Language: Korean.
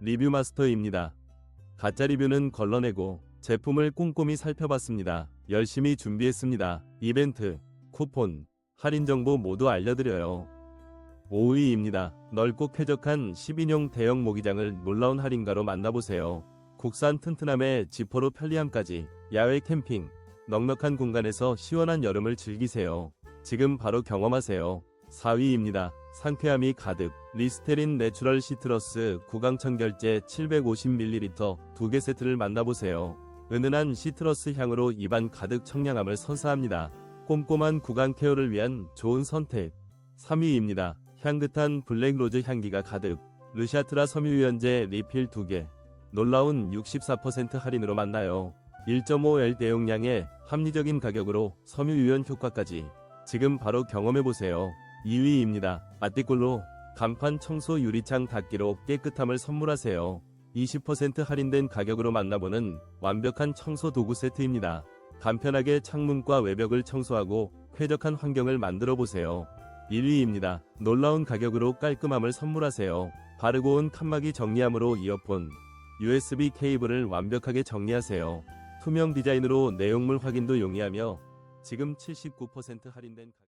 리뷰 마스터입니다. 가짜 리뷰는 걸러내고 제품을 꼼꼼히 살펴봤습니다. 열심히 준비했습니다. 이벤트, 쿠폰, 할인 정보 모두 알려드려요. 5위입니다. 넓고 쾌적한 10인용 대형 모기장을 놀라운 할인가로 만나보세요. 국산 튼튼함에 지퍼로 편리함까지 야외 캠핑, 넉넉한 공간에서 시원한 여름을 즐기세요. 지금 바로 경험하세요. 4위입니다. 상쾌함이 가득 리스테린 내추럴 시트러스 구강천 결제 750ml 두 개 세트를 만나보세요. 은은한 시트러스 향으로 입안 가득 청량함을 선사합니다. 꼼꼼한 구강 케어를 위한 좋은 선택. 3위입니다. 향긋한 블랙로즈 향기가 가득 르샤트라 섬유유연제 리필 2개 놀라운 64% 할인으로 만나요. 1.5L 대용량의 합리적인 가격으로 섬유유연 효과까지 지금 바로 경험해보세요. 2위입니다. 마띠꿀로 간판 청소 유리창 닦기로 깨끗함을 선물하세요. 20% 할인된 가격으로 만나보는 완벽한 청소 도구 세트입니다. 간편하게 창문과 외벽을 청소하고 쾌적한 환경을 만들어 보세요. 1위입니다. 놀라운 가격으로 깔끔함을 선물하세요. 바르고 온 칸막이 정리함으로 이어폰, USB 케이블을 완벽하게 정리하세요. 투명 디자인으로 내용물 확인도 용이하며 지금 79% 할인된 가격